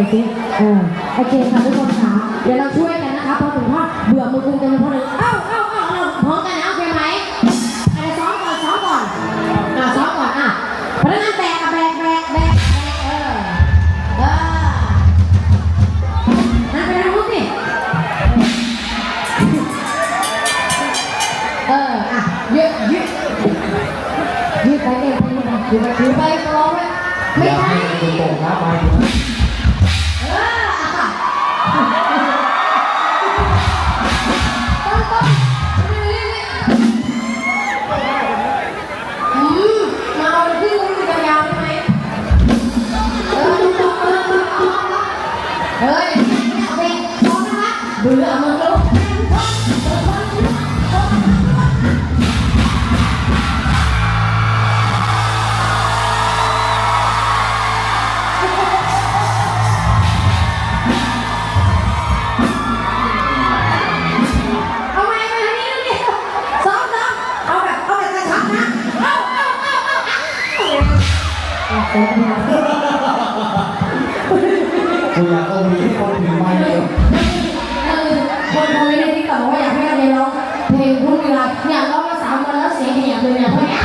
ยาวๆออกไปเลยสิเออโอเคค่ะทุกคนค่ะเดี๋ยวเราช่วยกันนะคะพอถึงว่าเบื่อมือคุณกันพอเลยเอ้าเอ้าเอ้าเราพร้อมกันนะโอเคไหมอะไรซ้อมก่อนซ้อมก่อนอะซ้อมก่อนอะพนักงานแบกอะแบกแบกแบกแบกเออเออนั่นไปทางนู้นสิเอออะยืดยืดยืดไปเองยืดไปยืดไปยืดไปตลอดไว้ไม่ใช่ ตรงๆนะไป เพลงพุ่งเวลาเนี่ยร้องมาสามวันแล้วเสียงเหี่ยเลยเนี่ยเพราะเนี้ย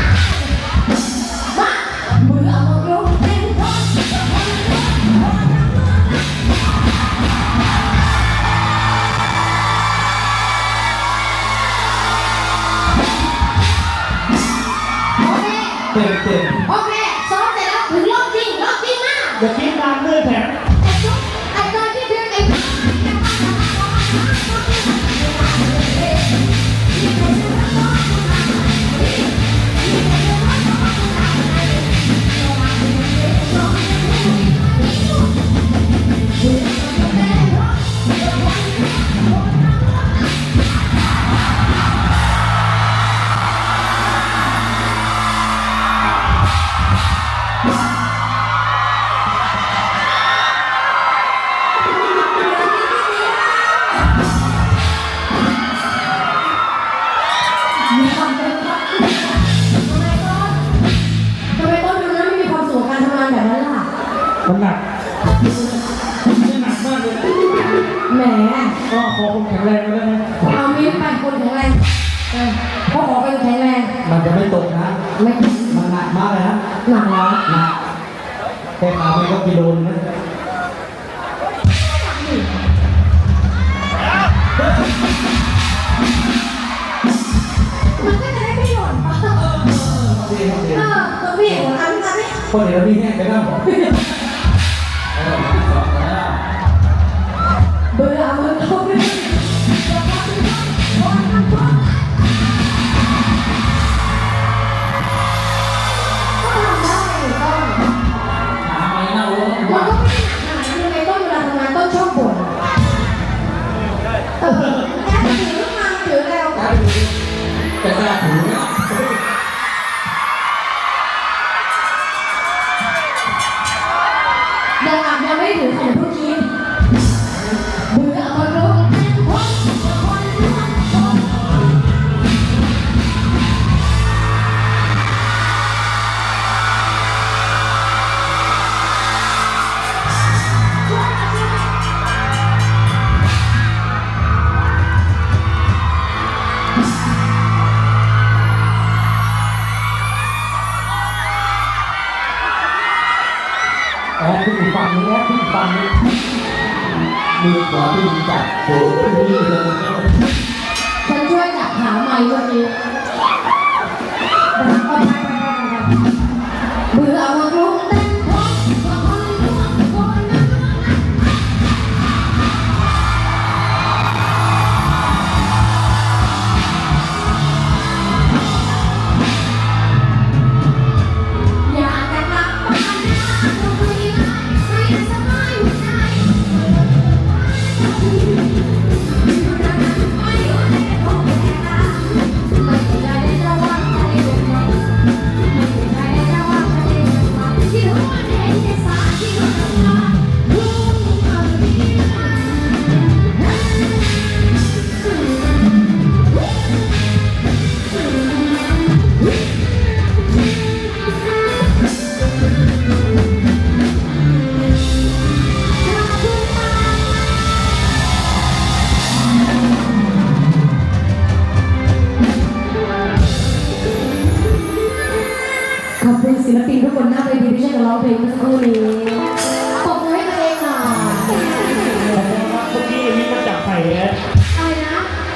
คนแข็งแรงมาได้ไหมเอามีดไปคนแข็งแรงเออเขาขอเป็นแข็งแรง มันจะไม่ตกนะ ไม่มันหนักมากเลยนะหนักเหรอหนักแค่ขาไม่ก็กิโลนึงนะมันก็จะได้ไม่หย่อนปะดีครับดีเออตัวพี่ของอันนี้คนเดียวนี่แห้งไปแล้ว ที่อีกฝั่งนี้แอดที่อีกฝั่งนี้มือขวาที่มีจับโอ้โหนี่เลยฉันช่วยจับขาไม้วันนี้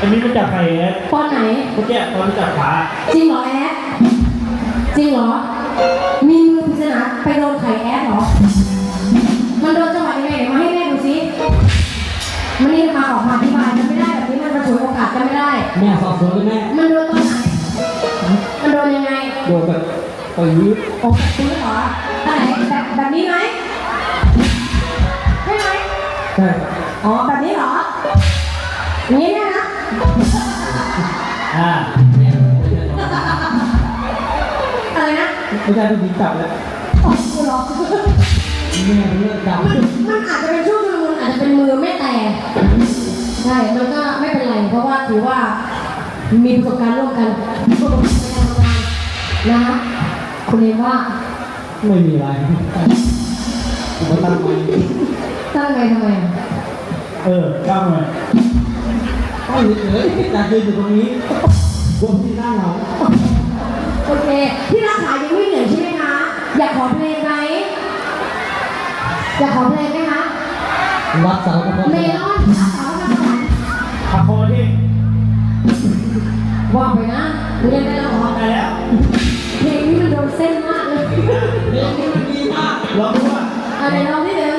อมี่มันจับไข่แอดตอนไหน เมื่อกี้ตอนมันจับขาจริงเหรอแอดจริงเหรอ มีมือปริศนาไปโดนไข่แอดเหรอ มันโดนจังหวะยังไงเดี๋ยวมาให้แม่ดูซิมันนี่มาออกมาอธิบายกันไม่ได้แบบนี้มันมาฉวยโอกาสกันไม่ได้ แม่สอบสวนเลยแม่มันโดนตอนไหน มันโดนยังไง โดนแบบต่อยยืดโอ้แบบนี้เหรออันไหนแบบแบบนี้ไหมใช่ไหม ใช่ อ๋อ แบบนี้เหรออย่างนี้เนี่ยนะ อ่าอะไรนะไม่ใช่ผู้หญิงจับแล้วอ๋อกูเหรอแม่เลิกจับมันมันอาจจะเป็นช่วงชุลมุนอาจจะเป็นมือไม่แต่ใช่มันก็ไม่เป็นไร เพราะว่าถือว่า มีประสบการณ์ร่วมกันร่วมกันในการทำงานนะคุณเองว่าไม่มีอะไรผมก็ตั้งไว้ตั้งไงทำไม เออก้าว มาก็เฉยๆอยากยืนอยู่ตรงนี้รวมที่หน้าเราโอเคที่รักขายังไม่เหนื่อยใช่ไหมคะ อยากขอเพลงไหมอยากขอเพลงไหมคะรักสาวกับพ่อเมลอนสาวกำลังขับคอที่ว่าไปนะเรียนได้แล้วเหรอได้แล้ว เพลงนี้มันโดนเส้นมากเลยเรียนมันดีมากลองดูว่าอะไรลองนิดเดีย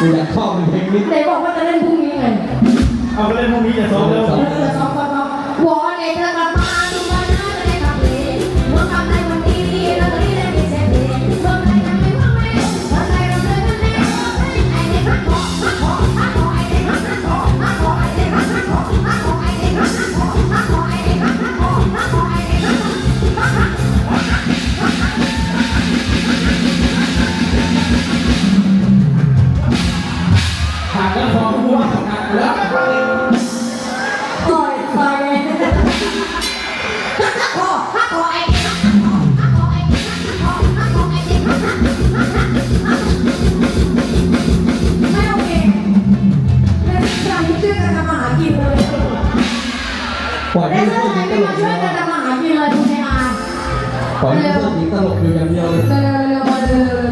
กูอยากเข้าเป็นเพลงนี้ไหนบอกว่าจะเล่นพรุ่งนี้ไง เอาไปเล่นพวกนี้อย่าซ้อมเร็ว ปล่อยให้เพื่อนหญิงตลกอยู่อย่างเดียวเลย เร็วเร็วเร็ว